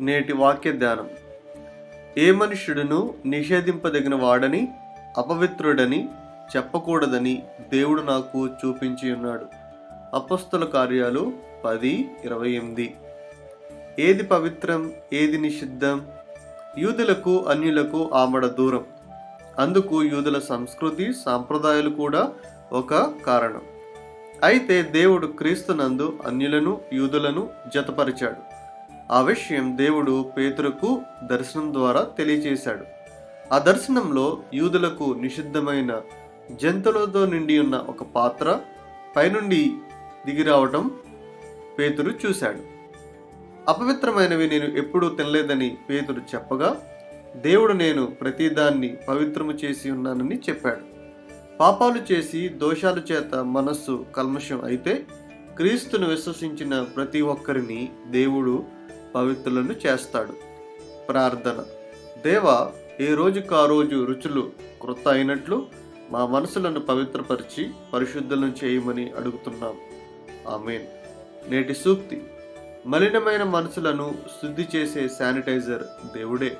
నేటి వాక్య ధ్యానం. ఏ మనుష్యుడును నిషేధింపదగిన వాడని అపవిత్రుడని చెప్పకూడదని దేవుడు నాకు చూపించి ఉన్నాడు. అపస్తుల కార్యాలు పది ఇరవై ఎనిమిది. ఏది పవిత్రం ఏది నిషిద్ధం? యూదులకు అన్యులకు ఆమడ దూరం. అందుకు యూదుల సంస్కృతి సాంప్రదాయాలు కూడా ఒక కారణం. అయితే దేవుడు క్రీస్తునందు అన్యులను యూదులను జతపరిచాడు. ఆ విషయం దేవుడు పేతురుకు దర్శనం ద్వారా తెలియచేశాడు. ఆ దర్శనంలో యూదులకు నిషిద్ధమైన జంతువులతో నిండి ఉన్న ఒక పాత్ర పైనుండి దిగిరావటం పేతురు చూశాడు. అపవిత్రమైనవి నేను ఎప్పుడూ తినలేదని పేతురు చెప్పగా దేవుడు నేను ప్రతిదాన్ని పవిత్రము చేసి ఉన్నానని చెప్పాడు. పాపాలు చేసి దోషాల చేత మనస్సు కల్మషం అయితే క్రీస్తును విశ్వసించిన ప్రతి ఒక్కరిని దేవుడు పవిత్రులను చేస్తాడు. ప్రార్థన. దేవ ఏ రోజుకు ఆ రోజు రుచులు క్రొత్త అయినట్లు మా మనసులను పవిత్రపరిచి పరిశుద్ధులను చేయమని అడుగుతున్నాం. ఆమెన్. నేటి సూక్తి. మలినమైన మనసులను శుద్ధి చేసే శానిటైజర్ దేవుడే.